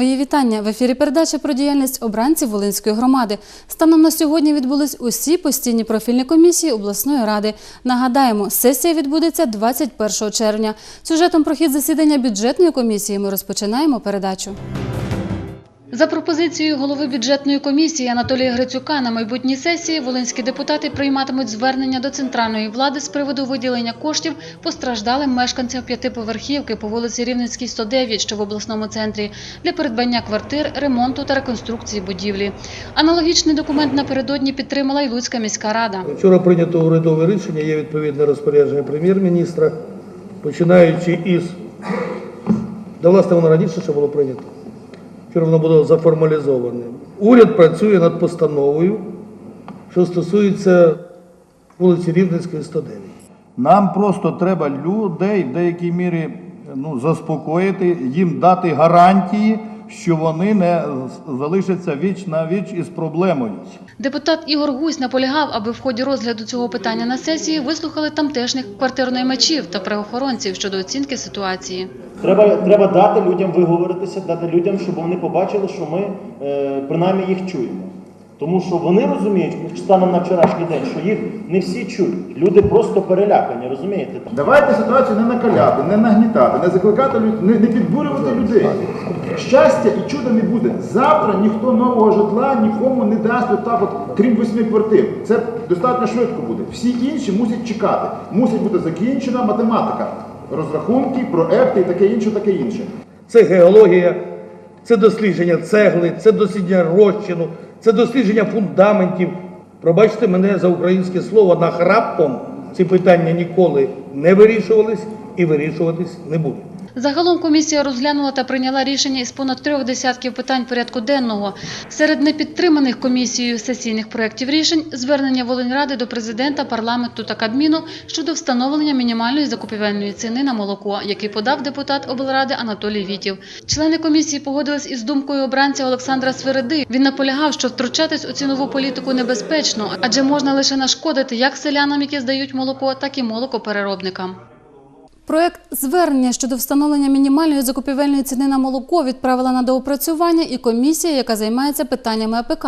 Мої вітання в ефірі. Передача про діяльність обранців Волинської громади. Станом на сьогодні відбулись усі постійні профільні комісії обласної ради. Нагадаємо, сесія відбудеться 21 червня. Сюжетом про хід засідання бюджетної комісії ми розпочинаємо передачу. За пропозицією голови бюджетної комісії Анатолія Грицюка на майбутній сесії волинські депутати прийматимуть звернення до центральної влади з приводу виділення коштів постраждалим мешканцям п'ятиповерхівки по вулиці Рівненській, 109, що в обласному центрі, для придбання квартир, ремонту та реконструкції будівлі. Аналогічний документ напередодні підтримала й Луцька міська рада. Вчора прийнято урядове рішення, є відповідне розпорядження прем'єр-міністра, починаючи із. Да, власне, воно раніше ще було прийнято. Вчора воно було заформалізоване. Уряд працює над постановою, що стосується вулиці Рівненської, 109. Нам просто треба людей в деякій мірі ну, заспокоїти, їм дати гарантії, що вони не залишаться віч на віч із проблемою. Депутат Ігор Гусь наполягав, аби в ході розгляду цього питання на сесії вислухали тамтешніх квартирнаймачів та правоохоронців щодо оцінки ситуації. Треба, треба дати людям виговоритися, дати людям, щоб вони побачили, що ми е, принаймні їх чуємо. Тому що вони розуміють, станом на вчорашній день, що їх не всі чують. Люди просто перелякані, розумієте? Давайте ситуацію не накаляти, не нагнітати, не закликати люд- не, не підбурювати людей. Щастя і чуда не буде. Завтра ніхто нового житла нікому не дасть отак, от, крім восьми квартир. Це достатньо швидко буде. Всі інші мусять чекати. Мусить бути закінчена математика, розрахунки, проекти і таке інше, таке інше. Це геологія, це дослідження цегли, це дослідження розчину, це дослідження фундаментів. Пробачте мене за українське слово, нахрапом ці питання ніколи не вирішувались і вирішуватись не будуть. Загалом комісія розглянула та прийняла рішення із понад трьох десятків питань порядку денного. Серед непідтриманих комісією сесійних проєктів рішень звернення Волиньради до президента, парламенту та Кабміну щодо встановлення мінімальної закупівельної ціни на молоко, який подав депутат облради Анатолій Вітів. Члени комісії погодились із думкою обранця Олександра Свереди. Він наполягав, що втручатись у цінову політику небезпечно, адже можна лише нашкодити як селянам, які здають молоко, так і молокопереробникам. Проект звернення щодо встановлення мінімальної закупівельної ціни на молоко відправила на доопрацювання і комісія, яка займається питаннями АПК.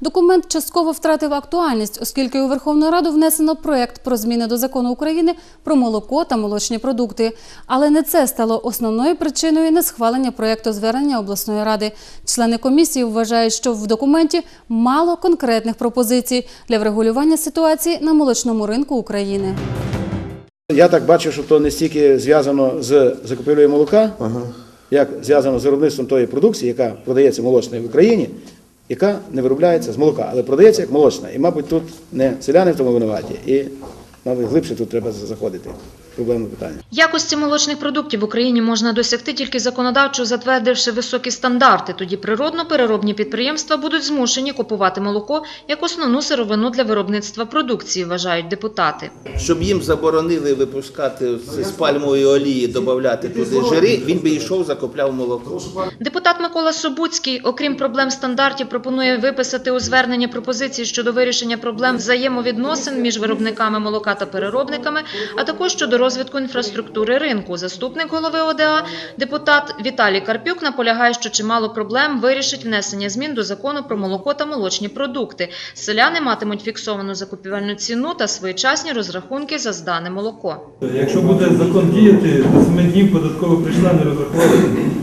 Документ частково втратив актуальність, оскільки у Верховну Раду внесено проект про зміни до закону України про молоко та молочні продукти. Але не це стало основною причиною несхвалення проекту звернення обласної ради. Члени комісії вважають, що в документі мало конкретних пропозицій для врегулювання ситуації на молочному ринку України. Я так бачу, що то не стільки зв'язано з закупівлею молока, як зв'язано з виробництвом тої продукції, яка продається молочною в Україні, яка не виробляється з молока, але продається як молочна. І, мабуть, тут не селяни в тому винуваті, і, мабуть, глибше тут треба заходити. Проблемне питання. Якості молочних продуктів в Україні можна досягти тільки законодавчо затвердивши високі стандарти. Тоді природно-переробні підприємства будуть змушені купувати молоко як основну сировину для виробництва продукції, вважають депутати. щоб їм заборонили випускати з пальмової олії, додати туди жири, він би йшов, закупляв молоко. Депутат Микола Собуцький, окрім проблем стандартів, пропонує виписати у зверненні пропозиції щодо вирішення проблем взаємовідносин між виробниками молока та переробниками, а також щодо розвитку інфраструктури ринку. Заступник голови ОДА, депутат Віталій Карпюк, наполягає, що чимало проблем вирішить внесення змін до закону про молоко та молочні продукти. Селяни матимуть фіксовану закупівельну ціну та своєчасні розрахунки за здане молоко. Якщо буде закон діяти, до 7 днів податково прийшла, не розрахували,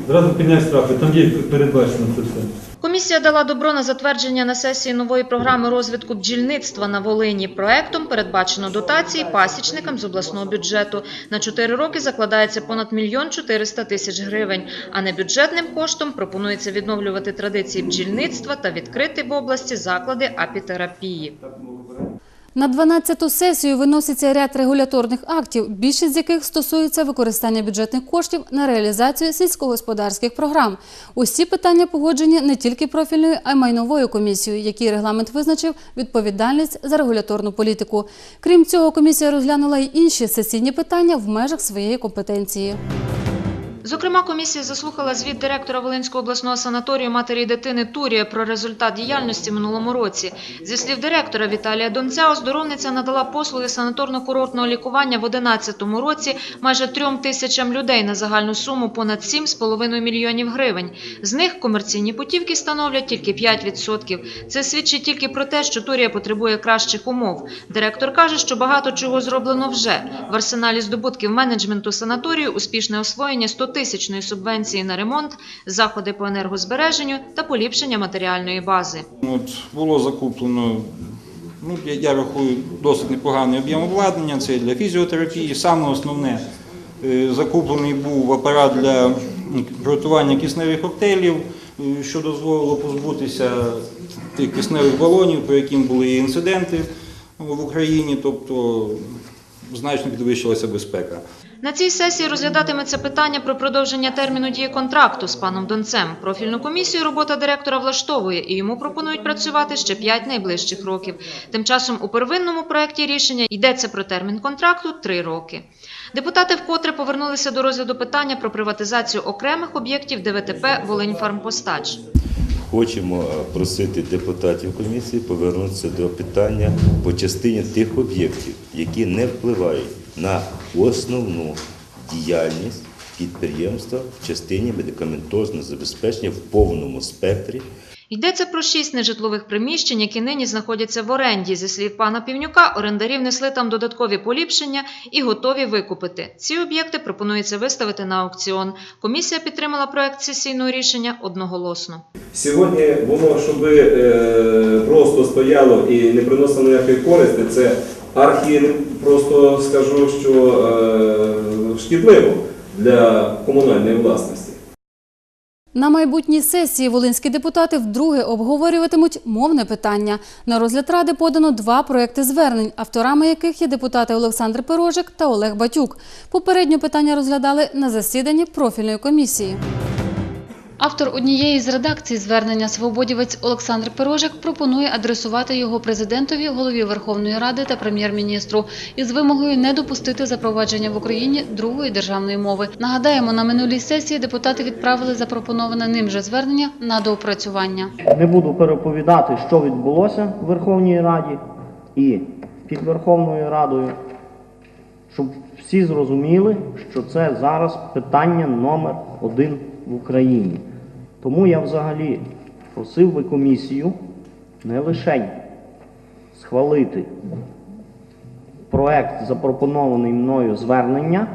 зразу підняти штрафи, там є передбачено це все. Комісія дала добро на затвердження на сесії нової програми розвитку бджільництва на Волині. Проектом передбачено дотації пасічникам з обласного бюджету. На 4 роки закладається понад мільйон 400 тисяч гривень. А небюджетним коштом пропонується відновлювати традиції бджільництва та відкрити в області заклади апітерапії. На 12-ту сесію виноситься ряд регуляторних актів, більшість з яких стосується використання бюджетних коштів на реалізацію сільськогосподарських програм. Усі питання погоджені не тільки профільною, а й майновою комісією, який регламент визначив відповідальність за регуляторну політику. Крім цього, комісія розглянула й інші сесійні питання в межах своєї компетенції. Зокрема, комісія заслухала звіт директора Волинського обласного санаторію матері і дитини Турія про результат діяльності минулому році. Зі слів директора Віталія Донця, оздоровниця надала послуги санаторно-курортного лікування в 2011 році майже трьом тисячам людей на загальну суму понад 7,5 мільйонів гривень. З них комерційні путівки становлять тільки 5%. Це свідчить тільки про те, що Турія потребує кращих умов. Директор каже, що багато чого зроблено вже. В арсеналі здобутків менеджменту санаторію успішне освоєння 100-тисячної субвенції на ремонт, заходи по енергозбереженню та поліпшення матеріальної бази. От було закуплено, ну, я, я рахую, досить непоганий об'єм обладнання. Це для фізіотерапії. Саме основне, е, закуплений був апарат для приготування кисневих коктейлів, е, що дозволило позбутися тих кисневих балонів, по яким були інциденти в Україні, тобто значно підвищилася безпека. На цій сесії розглядатиметься питання про продовження терміну дії контракту з паном Донцем. Профільну комісію робота директора влаштовує, і йому пропонують працювати ще 5 найближчих років. Тим часом у первинному проєкті рішення йдеться про термін контракту 3 роки. Депутати вкотре повернулися до розгляду питання про приватизацію окремих об'єктів ДВТП «Волиньфармпостач». Хочемо е, просити депутатів комісії повернутися до питання по частині тих об'єктів, які не впливають на основну діяльність підприємства в частині медикаментозного забезпечення в повному спектрі Йдеться про шість нежитлових приміщень, які нині знаходяться в оренді. Зі слів пана Півнюка, орендарі внесли там додаткові поліпшення і готові викупити. Ці об'єкти пропонується виставити на аукціон. Комісія підтримала проект сесійного рішення одноголосно. Сьогодні воно, щоб е, просто стояло і не приносило ніякої користі, це архі, просто скажу, що е, шкідливо для комунальної власності. На майбутній сесії волинські депутати вдруге обговорюватимуть мовне питання. На розгляд ради подано два проекти звернень, авторами яких є депутати Олександр Пирожик та Олег Батюк. Попередньо питання розглядали на засіданні профільної комісії. Автор однієї з редакцій звернення свободівець Олександр Пирожик пропонує адресувати його президентові, голові Верховної Ради та прем'єр-міністру із вимогою не допустити запровадження в Україні другої державної мови. Нагадаємо, на минулій сесії депутати відправили запропоноване ним же звернення на доопрацювання. Не буду переповідати, що відбулося в Верховній Раді і під Верховною Радою, щоб всі зрозуміли, що це зараз питання номер один в Україні. Тому я взагалі просив би комісію не лише схвалити проект, запропонований мною звернення,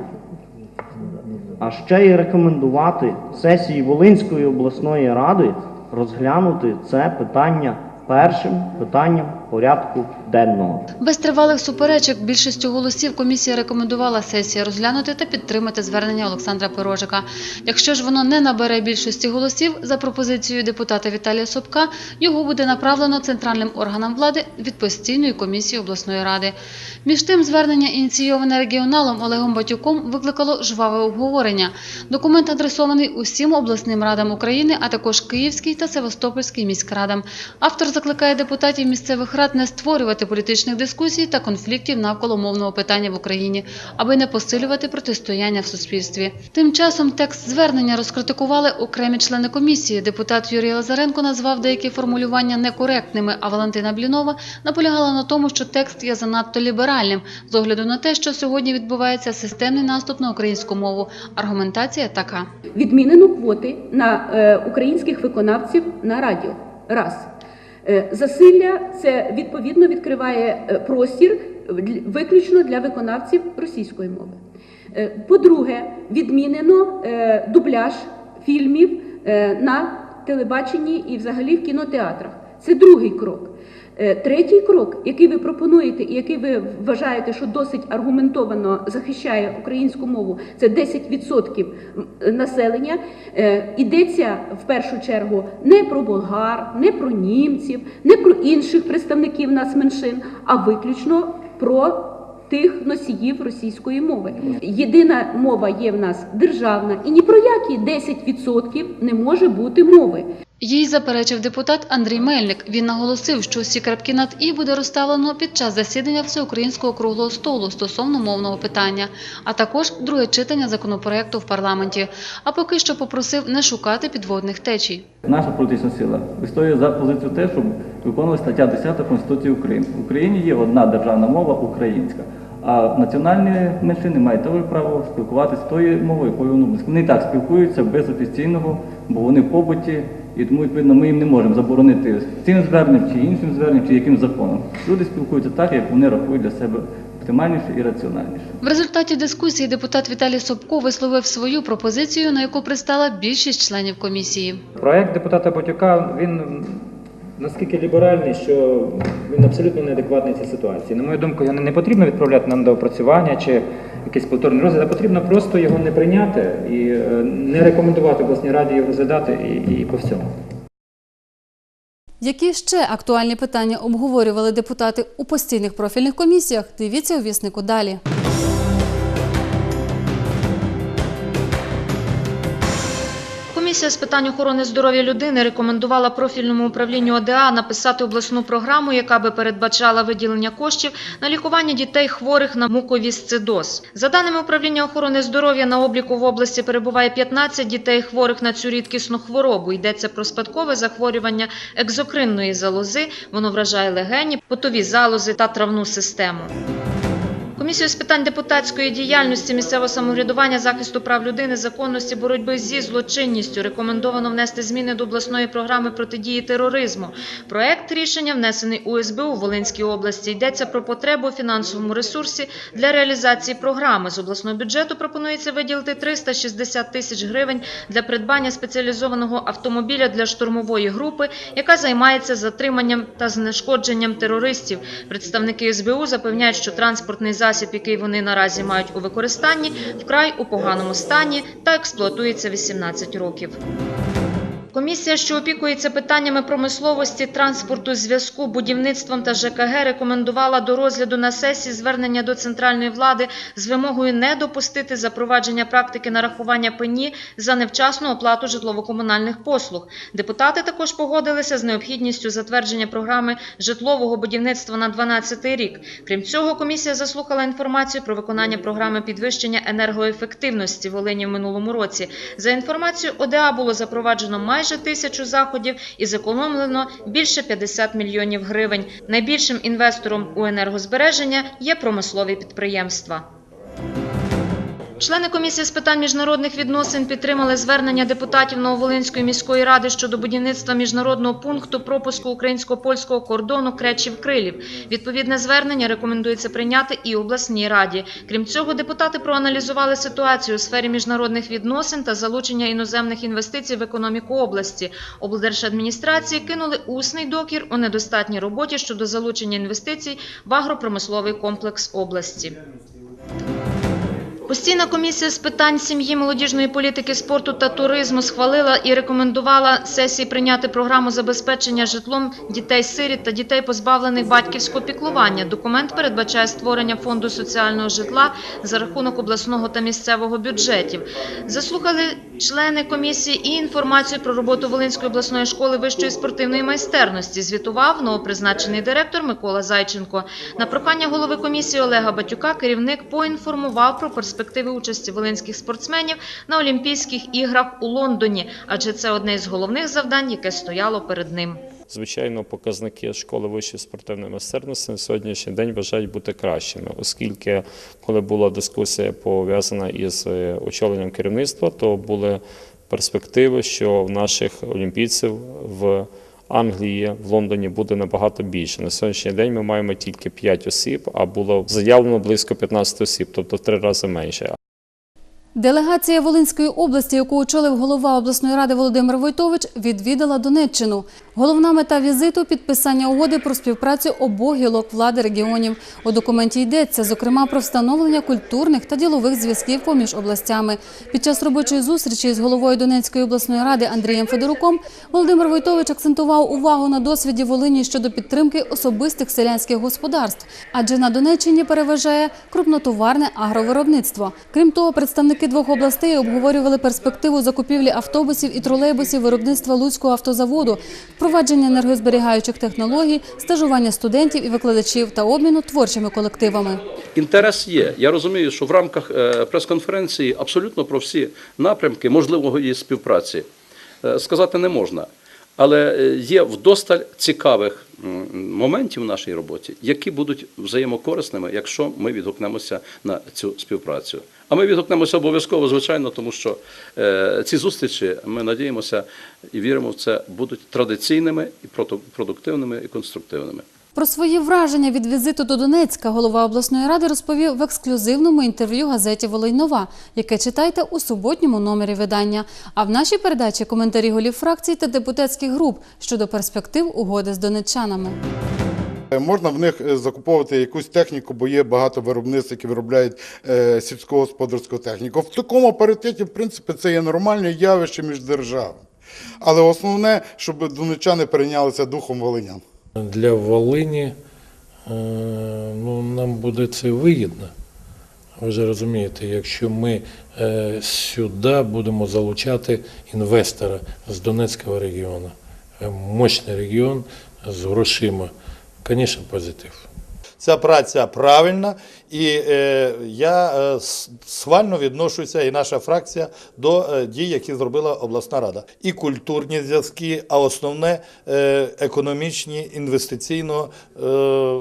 а ще й рекомендувати сесії Волинської обласної ради розглянути це питання першим питанням порядку денного. Без тривалих суперечок більшістю голосів комісія рекомендувала сесії розглянути та підтримати звернення Олександра Пирожика. Якщо ж воно не набере більшості голосів, за пропозицією депутата Віталія Собка, його буде направлено центральним органам влади від постійної комісії обласної ради. Між тим, звернення, ініційоване регіоналом Олегом Батюком, викликало жваве обговорення. Документ адресований усім обласним радам України, а також Київській та Севастопольській міськрадам. Автор закликає депутатів місцевих рад не створювати політичних дискусій та конфліктів навколо мовного питання в Україні, аби не посилювати протистояння в суспільстві. Тим часом текст звернення розкритикували окремі члени комісії. Депутат Юрій Лазаренко назвав деякі формулювання некоректними, а Валентина Блінова наполягала на тому, що текст є занадто ліберальним з огляду на те, що сьогодні відбувається системний наступ на українську мову. Аргументація така. Відмінено квоти на е, українських виконавців на радіо. Раз. Е, засилля це відповідно відкриває е, простір виключно для виконавців російської мови. Е, по-друге, відмінено дубляж фільмів на телебаченні і взагалі в кінотеатрах. Це другий крок. Е, Третій крок, який ви пропонуєте і який ви вважаєте, що досить аргументовано захищає українську мову, це 10% населення. Е, Йдеться в першу чергу не про болгар, не про німців, не про інших представників нацменшин, а виключно про тих носіїв російської мови. Єдина мова є в нас державна, і ні про які 10% не може бути мови. Їй заперечив депутат Андрій Мельник. Він наголосив, що всі крапки над «і» буде розставлено під час засідання Всеукраїнського круглого столу стосовно мовного питання, а також друге читання законопроекту в парламенті. А поки що попросив не шукати підводних течій. Наша політична сила вистоює за позицію те, щоб виконувалася стаття 10 Конституції України. В Україні є одна державна мова українська. А національні меншини мають теж право спілкуватися тою мовою, якою вони близько. Так спілкуються без офіційного, бо вони в побуті, і тому відповідно ми їм не можемо заборонити цим зверненням чи іншим зверненням, чи яким законом. Люди спілкуються так, як вони рахують для себе оптимальніше і раціональніше. В результаті дискусії депутат Віталій Собко висловив свою пропозицію, на яку пристала більшість членів комісії. Проект депутата Батюка він наскільки ліберальний, що він абсолютно неадекватний цій ситуації. На мою думку, його не потрібно відправляти на доопрацювання чи якийсь повторний розгляд, а потрібно просто його не прийняти і е, не рекомендувати обласній раді його розглядати і, і по всьому. Які ще актуальні питання обговорювали депутати у постійних профільних комісіях? Дивіться у віснику далі. Комісія з питань охорони здоров'я людини рекомендувала профільному управлінню ОДА написати обласну програму, яка би передбачала виділення коштів на лікування дітей хворих на муковісцидоз. За даними управління охорони здоров'я, на обліку в області перебуває 15 дітей хворих на цю рідкісну хворобу. Йдеться про спадкове захворювання екзокринної залози. Воно вражає легені, потові залози та травну систему. Комісію з питань депутатської діяльності, місцевого самоврядування, захисту прав людини, законності, боротьби зі злочинністю рекомендовано внести зміни до обласної програми протидії тероризму. Проект рішення внесений у СБУ в Волинській області. Йдеться про потребу у фінансовому ресурсі для реалізації програми. З обласного бюджету пропонується виділити 360 тисяч гривень для придбання спеціалізованого автомобіля для штурмової групи, яка займається затриманням та знешкодженням терористів. Представники СБУ запевняють, що транспортний засіб, який вони наразі мають у використанні, вкрай у поганому стані та експлуатується 18 років. Комісія, що опікується питаннями промисловості, транспорту, зв'язку, будівництвом та ЖКГ, рекомендувала до розгляду на сесії звернення до центральної влади з вимогою не допустити запровадження практики нарахування пені за невчасну оплату житлово-комунальних послуг. Депутати також погодилися з необхідністю затвердження програми житлового будівництва на 12 рік. Крім цього, комісія заслухала інформацію про виконання програми підвищення енергоефективності Волині в минулому році. За інформацією ОДА було запроваджено майже тисячу заходів і зекономлено більше 50 мільйонів гривень. Найбільшим інвестором у енергозбереження є промислові підприємства. Члени комісії з питань міжнародних відносин підтримали звернення депутатів Нововолинської міської ради щодо будівництва міжнародного пункту пропуску українсько-польського кордону Кречів-Крилів. Відповідне звернення рекомендується прийняти і обласній раді. Крім цього, депутати проаналізували ситуацію у сфері міжнародних відносин та залучення іноземних інвестицій в економіку області. Облдержадміністрації кинули усний докір у недостатній роботі щодо залучення інвестицій в агропромисловий комплекс області. Постійна комісія з питань сім'ї, молодіжної політики, спорту та туризму схвалила і рекомендувала сесії прийняти програму забезпечення житлом дітей-сиріт та дітей, позбавлених батьківського піклування. Документ передбачає створення фонду соціального житла за рахунок обласного та місцевого бюджетів. Заслухали члени комісії і інформацію про роботу Волинської обласної школи вищої спортивної майстерності. Звітував новопризначений директор Микола Зайченко. На прохання голови комісії Олега Батюка керівник поінформував про перспективи участі волинських спортсменів на Олімпійських іграх у Лондоні, адже це одне із головних завдань, яке стояло перед ним. Звичайно, показники школи вищої спортивної майстерності на сьогоднішній день вважають бути кращими, оскільки коли була дискусія пов'язана із е, очоленням керівництва, то були перспективи, що в наших олімпійців в Англії в Лондоні буде набагато більше. На сьогоднішній день ми маємо тільки 5 осіб, а було заявлено близько 15 осіб, тобто в три рази менше. Делегація Волинської області, яку очолив голова обласної ради Володимир Войтович, відвідала Донеччину. Головна мета візиту підписання угоди про співпрацю обох гілок влади регіонів. У документі йдеться, зокрема, про встановлення культурних та ділових зв'язків поміж областями. Під час робочої зустрічі з головою Донецької обласної ради Андрієм Федоруком Володимир Войтович акцентував увагу на досвіді Волині щодо підтримки особистих селянських господарств, адже на Донеччині переважає крупнотоварне агровиробництво. Крім того, представники двох областей обговорювали перспективу закупівлі автобусів і тролейбусів виробництва Луцького автозаводу, впровадження енергозберігаючих технологій, стажування студентів і викладачів та обміну творчими колективами. Інтерес є. Я розумію, що в рамках е, прес-конференції абсолютно про всі напрямки можливої співпраці е, сказати не можна. Але е, є вдосталь цікавих моментів в нашій роботі, які будуть взаємокорисними, якщо ми відгукнемося на цю співпрацю. А ми відгукнемося обов'язково, звичайно, тому що е, ці зустрічі, ми надіємося і віримо в це, будуть традиційними і продуктивними і конструктивними. Про свої враження від візиту до Донецька голова обласної ради розповів в ексклюзивному інтерв'ю газеті Волинь Нова, яке читайте у суботньому номері видання. А в нашій передачі коментарі голів фракцій та депутатських груп щодо перспектив угоди з донеччанами. Можна в них е, закуповувати якусь техніку, бо є багато виробництв, які виробляють е, сільськогосподарську техніку. В такому паритеті, в принципі, це є нормальне явище між державами. Але основне, щоб донечани перейнялися духом волинян. Для Волині е, ну, нам буде це вигідно. Ви ж розумієте, якщо ми е, сюди будемо залучати інвестора з Донецького регіону, Е, мощний регіон з грошима, звісно, позитив. Ця праця правильна, і е, я е, схвально відношуся, і наша фракція до е, дій, які зробила обласна рада. І культурні зв'язки, а основне е, економічні, інвестиційно е,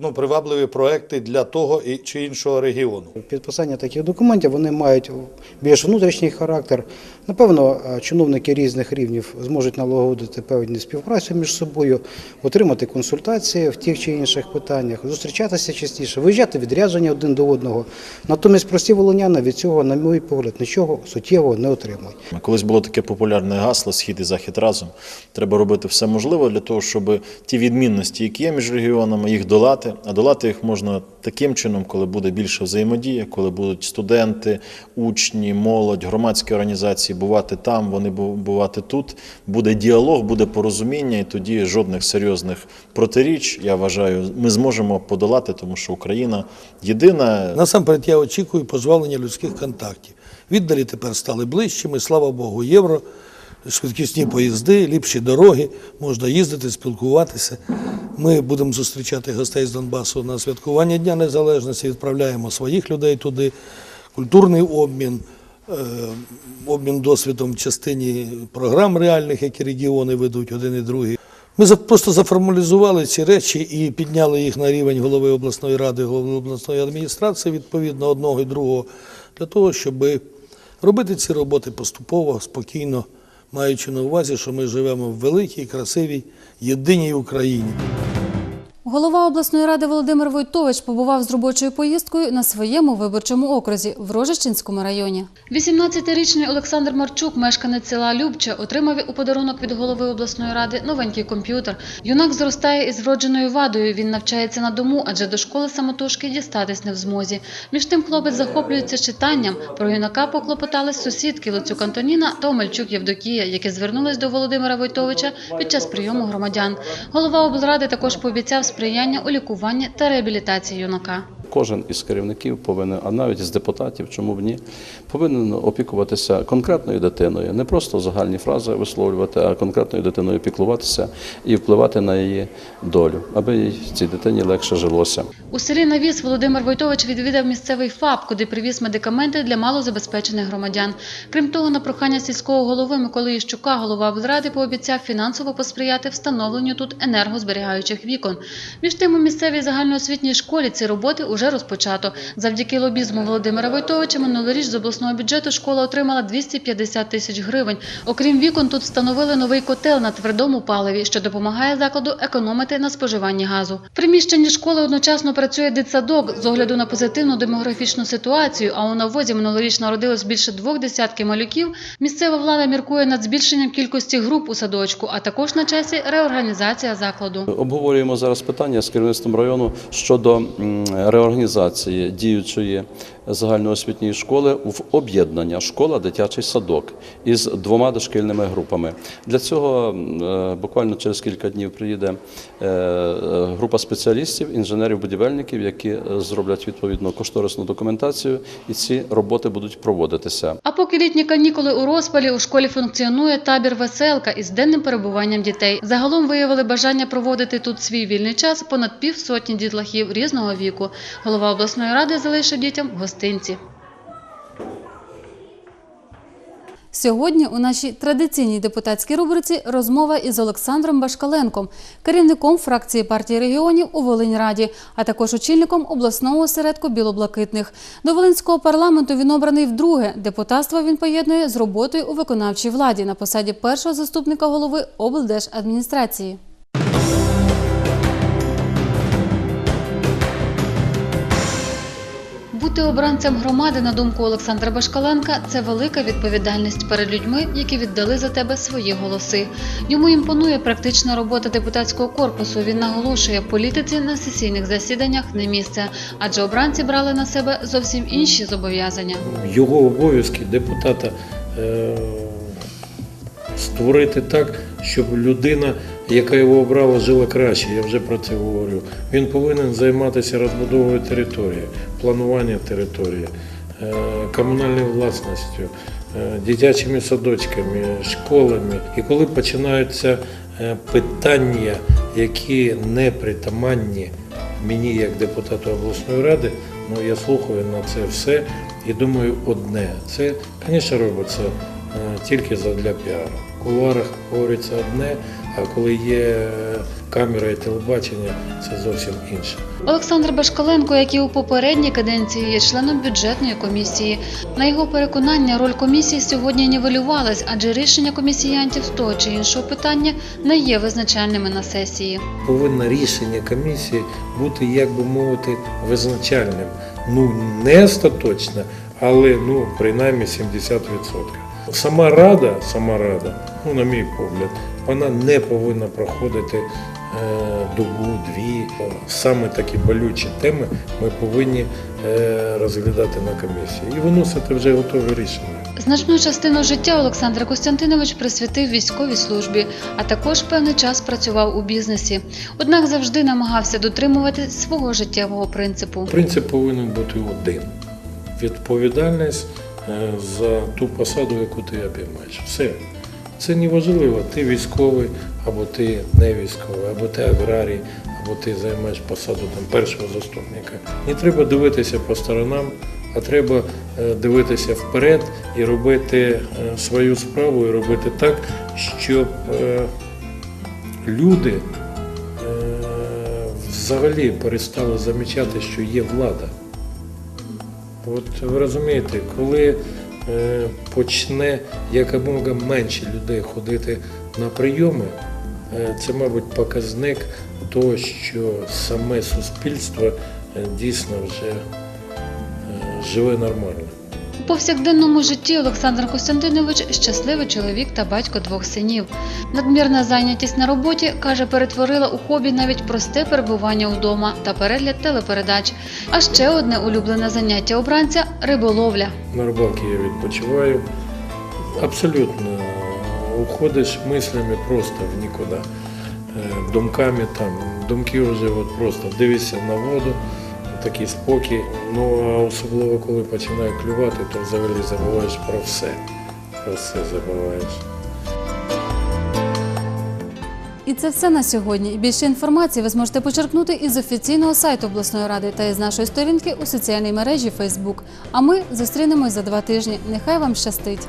ну, привабливі проекти для того і чи іншого регіону. Підписання таких документів вони мають більш внутрішній характер. Напевно, е, чиновники різних рівнів зможуть налагодити певні співпрацю між собою, отримати консультації в тих чи інших питаннях, зустрічатися частіше, виїжджати відрядження один до одного. Натомість прості волоняни від цього, на мій погляд, нічого суттєвого не отримують. Колись було таке популярне гасло Схід і захід разом. Треба робити все можливе для того, щоб ті відмінності, які є між регіонами, їх долати. А долати їх можна таким чином, коли буде більше взаємодія, коли будуть студенти, учні, молодь, громадські організації бувати там, вони бу- бувати тут. Буде діалог, буде порозуміння, і тоді жодних серйозних протиріч, я вважаю, ми зможемо подолати, тому що Україна єдина. Насамперед я очікую пожвавлення людських контактів. Віддалі тепер стали ближчими, слава Богу, євро, швидкісні поїзди, ліпші дороги, можна їздити, спілкуватися. Ми будемо зустрічати гостей з Донбасу на святкування Дня Незалежності, відправляємо своїх людей туди, культурний обмін, е, обмін досвідом в частині програм реальних, які регіони ведуть один і другий. Ми просто заформалізували ці речі і підняли їх на рівень голови обласної ради, голови обласної адміністрації, відповідно одного і другого, для того, щоб робити ці роботи поступово, спокійно, маючи на увазі, що ми живемо в великій, красивій, єдиній Україні. Голова обласної ради Володимир Войтович побував з робочою поїздкою на своєму виборчому окрузі в Рожичинському районі. 18-річний Олександр Марчук, мешканець села Любче, отримав у подарунок від голови обласної ради новенький комп'ютер. Юнак зростає із вродженою вадою. Він навчається на дому, адже до школи самотужки дістатись не в змозі. Між тим хлопець захоплюється читанням. Про юнака поклопотались сусідки Луцюк Антоніна та Омельчук Євдокія, які звернулись до Володимира Войтовича під час прийому громадян. Голова облради також пообіцяв сприяння у лікуванні та реабілітації юнака. Кожен із керівників повинен, а навіть із депутатів, чому б ні, повинен опікуватися конкретною дитиною, не просто загальні фрази висловлювати, а конкретною дитиною піклуватися і впливати на її долю, аби цій дитині легше жилося. У селі Навіс Володимир Войтович відвідав місцевий ФАП, куди привіз медикаменти для малозабезпечених громадян. Крім того, на прохання сільського голови Миколи Іщука голова облради пообіцяв фінансово посприяти встановленню тут енергозберігаючих вікон. Між тим, у місцевій загальноосвітній школі ці роботи уже уже розпочато. Завдяки лобізму Володимира Войтовича минулоріч з обласного бюджету школа отримала 250 тисяч гривень. Окрім вікон, тут встановили новий котел на твердому паливі, що допомагає закладу економити на споживанні газу. В приміщенні школи одночасно працює дитсадок з огляду на позитивну демографічну ситуацію. А у навозі минулоріч народилось більше двох десятків малюків. Місцева влада міркує над збільшенням кількості груп у садочку, а також на часі реорганізація закладу. Обговорюємо зараз питання з керівництвом району щодо м, реорганізації діючої загальноосвітньої школи в об'єднання школа дитячий садок із двома дошкільними групами. Для цього е, буквально через кілька днів приїде е, е, група спеціалістів, інженерів-будівельників, які зроблять відповідно кошторисну документацію, і ці роботи будуть проводитися. А поки літні канікули у розпалі, у школі функціонує табір «Веселка» із денним перебуванням дітей. Загалом виявили бажання проводити тут свій вільний час понад півсотні дітлахів різного віку. Голова обласної ради залишив дітям гостинці. Сьогодні у нашій традиційній депутатській рубриці розмова із Олександром Башкаленком, керівником фракції партії регіонів у Волиньраді, а також очільником обласного осередку білоблакитних. До Волинського парламенту він обраний вдруге. Депутатство він поєднує з роботою у виконавчій владі на посаді першого заступника голови облдержадміністрації. Бути обранцем громади, на думку Олександра Башкаленка, це велика відповідальність перед людьми, які віддали за тебе свої голоси. Йому імпонує практична робота депутатського корпусу. Він наголошує, політиці на сесійних засіданнях не місце, адже обранці брали на себе зовсім інші зобов'язання. Його обов'язки депутата е, створити так, щоб людина, яка його обрала, жила краще. Я вже про це говорю. Він повинен займатися розбудовою території, плануванням території, е, комунальною власністю, е, дитячими садочками, школами. І коли починаються е, питання, які не притаманні мені як депутату обласної ради, ну я слухаю на це все і думаю одне. Це, звісно, робиться тільки задля піару. В кулуарах говориться одне, а коли є камера і телебачення, це зовсім інше. Олександр Башкаленко, як і у попередній каденції, є членом бюджетної комісії. На його переконання, роль комісії сьогодні нівелювалась, адже рішення комісіянтів з того чи іншого питання не є визначальними на сесії. Повинно рішення комісії бути, як би мовити, визначальним. Ну, не остаточно, але ну, принаймні 70%. Сама рада, сама рада, ну, на мій погляд, вона не повинна проходити е, добу, дві. Саме такі болючі теми ми повинні е, розглядати на комісії і виносити вже готові рішення. Значну частину життя Олександр Костянтинович присвятив військовій службі, а також певний час працював у бізнесі. Однак завжди намагався дотримувати свого життєвого принципу. Принцип повинен бути один: відповідальність е, за ту посаду, яку ти обіймаєш. Все. Це не важливо, ти військовий, або ти не військовий, або ти аграрій, або ти займаєш посаду там, першого заступника. Не треба дивитися по сторонам, а треба е, дивитися вперед і робити е, свою справу, і робити так, щоб е, люди взагалі перестали замічати, що є влада. От ви розумієте, коли почне якомога менше людей ходити на прийоми, е, це, мабуть, показник того, що саме суспільство е, дійсно вже е, живе нормально. У повсякденному житті Олександр Костянтинович щасливий чоловік та батько двох синів. Надмірна зайнятість на роботі, каже, перетворила у хобі навіть просте перебування вдома та перегляд телепередач. А ще одне улюблене заняття обранця риболовля. На рибалці я відпочиваю. Абсолютно уходиш мислями просто в нікуди. Е, Думками там, думки вже от просто дивишся на воду, такий спокій. Ну а особливо коли починає клювати, то взагалі забуваєш про все. Про все забуваєш. І це все на сьогодні. Більше інформації ви зможете почерпнути із офіційного сайту обласної ради та із нашої сторінки у соціальній мережі Facebook. А ми зустрінемось за два тижні. Нехай вам щастить!